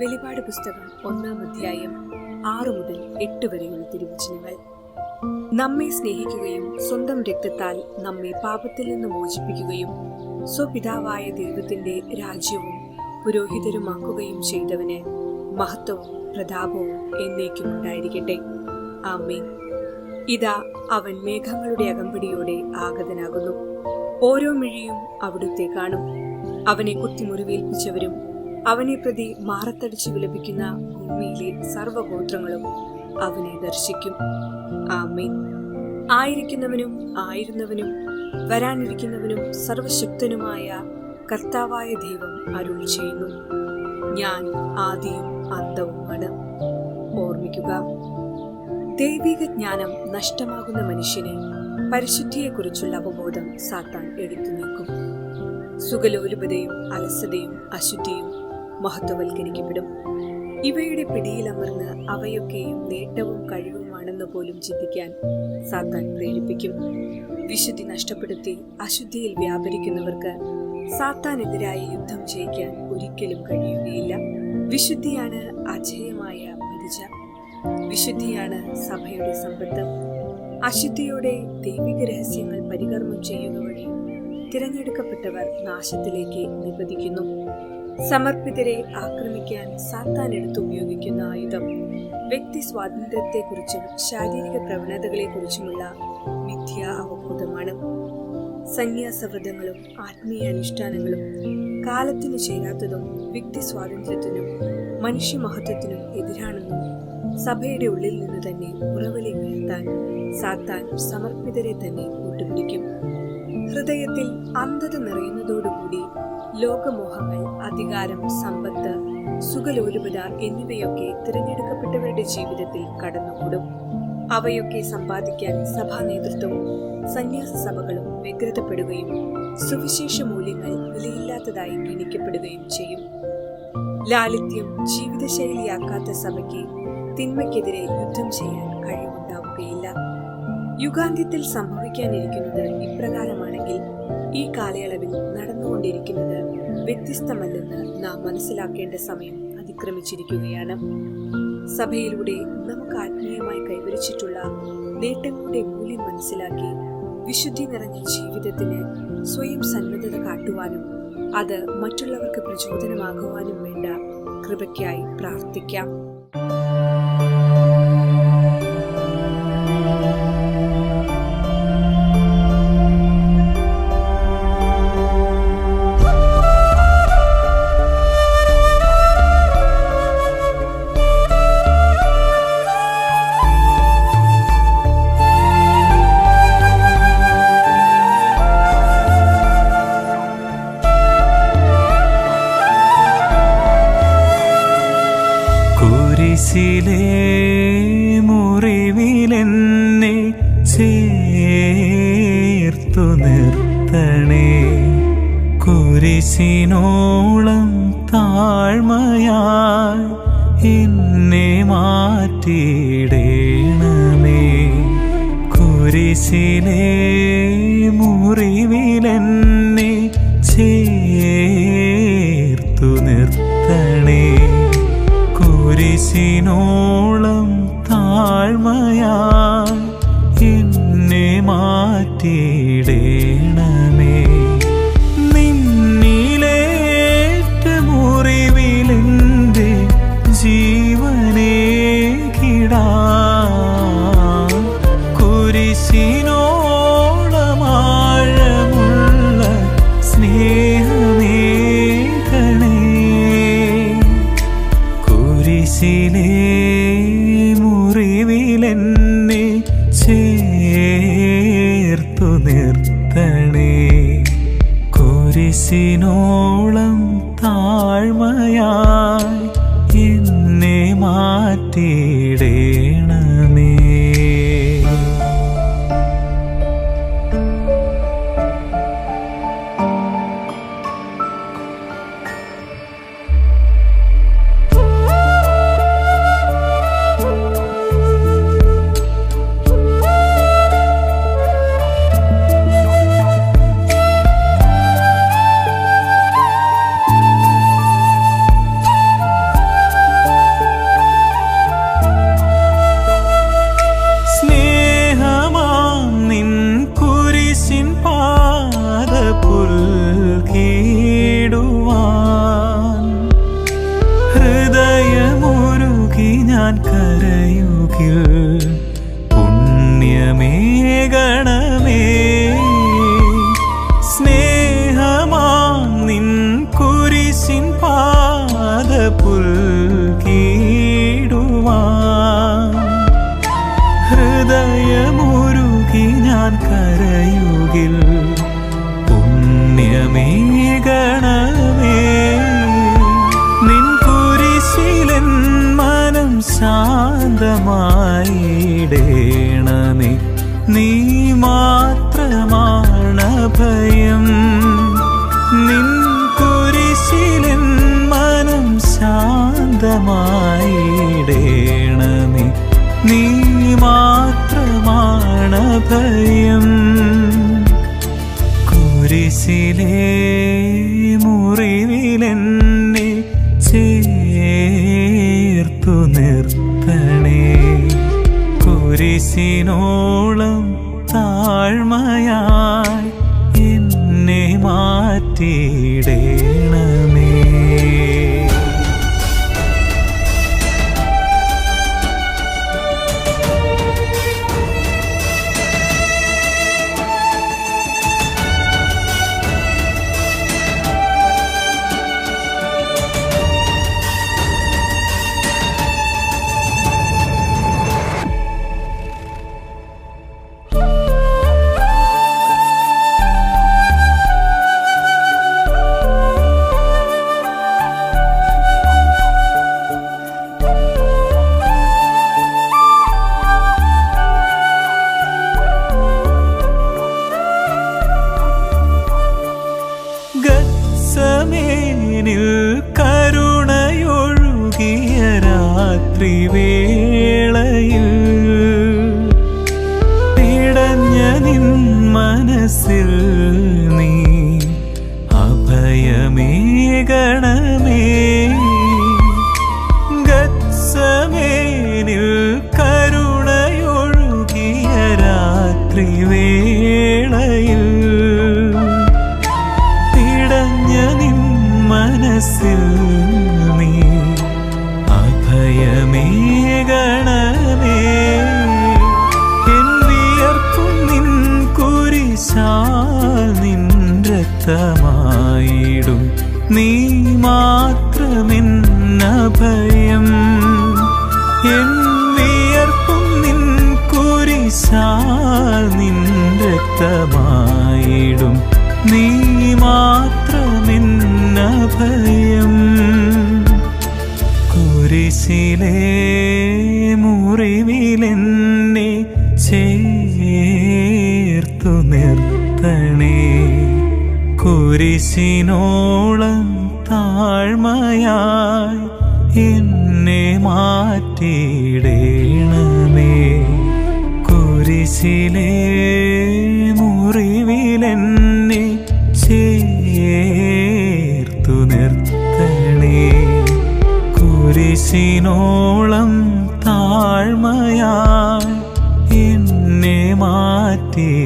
വെളിപാട് പുസ്തകം ഒന്നാം അധ്യായം ആറു മുതൽ എട്ട് വരെയുള്ള തിരുവചനങ്ങൾ. നമ്മെ സ്നേഹിക്കുകയും സ്വന്തം രക്തത്താൽ നമ്മെ പാപത്തിൽ നിന്ന് മോചിപ്പിക്കുകയും സ്വപിതാവായ ദൈവത്തിന്റെ രാജ്യവും പുരോഹിതരുമാക്കുകയും ചെയ്തവന് മഹത്വവും പ്രതാപവും എന്നേക്കും ഉണ്ടായിരിക്കട്ടെ. ആമേ ഇതാ അവൻ മേഘങ്ങളുടെ അകമ്പടിയോടെ ആഗതനാകുന്നു. ഓരോ മിഴിയും അവിടുത്തെ കാണും. അവനെ കുത്തിമുറിവേൽപ്പിച്ചവരും അവനെ പ്രതി മാറത്തടിച്ച് വിലപിക്കുന്ന ഭൂമിയിലെ സർവഗോത്രങ്ങളും അവനെ ദർശിക്കും. ആമേൻ. ആയിരിക്കുന്നവനും ആയിരുന്നവനും വരാനിരിക്കുന്നവനും സർവശക്തനുമായ കർത്താവായ ദൈവം അരുൾ ചെയ്യുന്നു. ഞാൻ ആദിയും അന്തവുമാണ്. ഓർമ്മിക്കുക ദൈവിക ജ്ഞാനം നഷ്ടമാകുന്ന മനുഷ്യനെ പരിശുദ്ധിയെക്കുറിച്ചുള്ള അവബോധം സാത്താൻ എടുത്തു നീക്കും. സുഖലോലുപതയും അലസതയും അശുദ്ധിയും മഹത്വവൽക്കരിക്കപ്പെടും. ഇവയുടെ പിടിയിലമർന്ന് അവയൊക്കെയും നേട്ടവും കഴിവുമാണെന്ന് പോലും ചിന്തിക്കാൻ സാത്താൻ പ്രേരിപ്പിക്കും. വിശുദ്ധി നഷ്ടപ്പെടുത്തി അശുദ്ധിയിൽ വ്യാപരിക്കുന്നവർക്ക് സാത്താനെതിരായ യുദ്ധം ജയിക്കാൻ ഒരിക്കലും കഴിയുകയില്ല. വിശുദ്ധിയാണ് അജയമായ പരിച വിശുദ്ധിയാണ് സഭയുടെ സമ്പത്ത്. അശുദ്ധിയോടെ ദൈവിക രഹസ്യങ്ങൾ പരികർമ്മം ചെയ്യുക വഴി തിരഞ്ഞെടുക്കപ്പെട്ടവർ നാശത്തിലേക്ക് നിപതിക്കുന്നു. സമർപ്പിതരെ ആക്രമിക്കാൻ സാത്താൻ എടുത്ത് ഉപയോഗിക്കുന്ന ആയുധം വ്യക്തി സ്വാതന്ത്ര്യത്തെക്കുറിച്ചും ശാരീരിക പ്രവണതകളെക്കുറിച്ചുമുള്ള മിഥ്യ അവബോധമാണ്. സന്യാസവ്രതങ്ങളും ആത്മീയ അനുഷ്ഠാനങ്ങളും കാലത്തിനു ചേരാത്തതും വ്യക്തി സ്വാതന്ത്ര്യത്തിനും മനുഷ്യമഹത്വത്തിനും എതിരാണെന്നും സഭയുടെ ഉള്ളിൽ നിന്ന് തന്നെ ഉറവിളി ഉയർത്താൻ സാത്താൻ സമർപ്പിതരെ തന്നെ കൂട്ടുപിടിക്കും. ഹൃദയത്തിൽ അന്ധത നിറയുന്നതോടുകൂടി ലോകമോഹങ്ങൾ അധികാരം സമ്പത്ത് സുഖലോലുപത എന്നിവയൊക്കെ തിരഞ്ഞെടുക്കപ്പെട്ടവരുടെ ജീവിതത്തിൽ കടന്നുകൂടും. അവയൊക്കെ സമ്പാദിക്കാൻ സഭാ നേതൃത്വവും സന്യാസ സഭകളും വ്യഗ്രതപ്പെടുകയും സുവിശേഷ മൂല്യങ്ങൾ വിലയില്ലാത്തതായി ഗണിക്കപ്പെടുകയും ചെയ്യും. ലാളിത്യം ജീവിതശൈലിയാക്കാത്ത സഭയ്ക്ക് തിന്മയ്ക്കെതിരെ യുദ്ധം ചെയ്യാൻ കഴിവുണ്ടാവുകയില്ല. യുഗാന്ത്യത്തിൽ സംഭവിക്കാനിരിക്കുന്നത് ഇപ്രകാരമാണെങ്കിൽ ഈ കാലയളവിൽ നടന്നുകൊണ്ടിരിക്കുന്നത് വ്യത്യസ്തമല്ലെന്ന് നാം മനസ്സിലാക്കേണ്ട സമയം അതിക്രമിച്ചിരിക്കുകയാണ്. സഭയിലൂടെ നമുക്ക് ആത്മീയമായി കൈവരിച്ചിട്ടുള്ള നേട്ടങ്ങളുടെ മൂല്യം മനസ്സിലാക്കി വിശുദ്ധി നിറഞ്ഞ ജീവിതത്തിന് സ്വയം സന്നദ്ധത കാട്ടുവാനും അത് മറ്റുള്ളവർക്ക് പ്രചോദനമാകുവാനും വേണ്ട കൃപയ്ക്കായി പ്രാർത്ഥിക്കാം. മുറിവിലെന്നെ ചേർത്തു നിർത്തണേ. കുരിശിനോളം താഴ്മയായി എന്നെ മാറ്റിയിടേണമേ. കുരിശിലെ മുറിവിലെന്നെ ചേർത്തു നിർത്തണേ. കുരിശിനോളം താഴ്മയായി എന്നെ മാറ്റിയിടേണമേ മാറ്റിയിടേണമേ ഞാൻ കരയുകിൽ ശാന്തമായിടേണമേ നീ. മാത്രമാണ് ഭയം. കുരിശിലെ മുറിവിലെന്നെ ചേർത്തു നിർത്തണേ. കുരിശിനോളം താഴ്മയായി എന്നെ മാറ്റിയിടേണമേ രക്തമായിടും നീ മാത്രമെൻ ഭയം എൻ വിയർപ്പും നിൻ കുരിശാൽ നിൻ രക്തമായിടും. നീ മാത്രമെൻ ഭയം കുരിശിലേ മുറിവിലെന്നെ കുരിശിനോളം താഴ്മയായി എന്നെ മാറ്റിയിടേണമേ. കുരിശിലെ മുറിവിലെന്നെ ചേർത്തു നിർത്തണേ. കുരിശിനോളം താഴ്മയായി എന്നെ മാറ്റിയിടേണമേ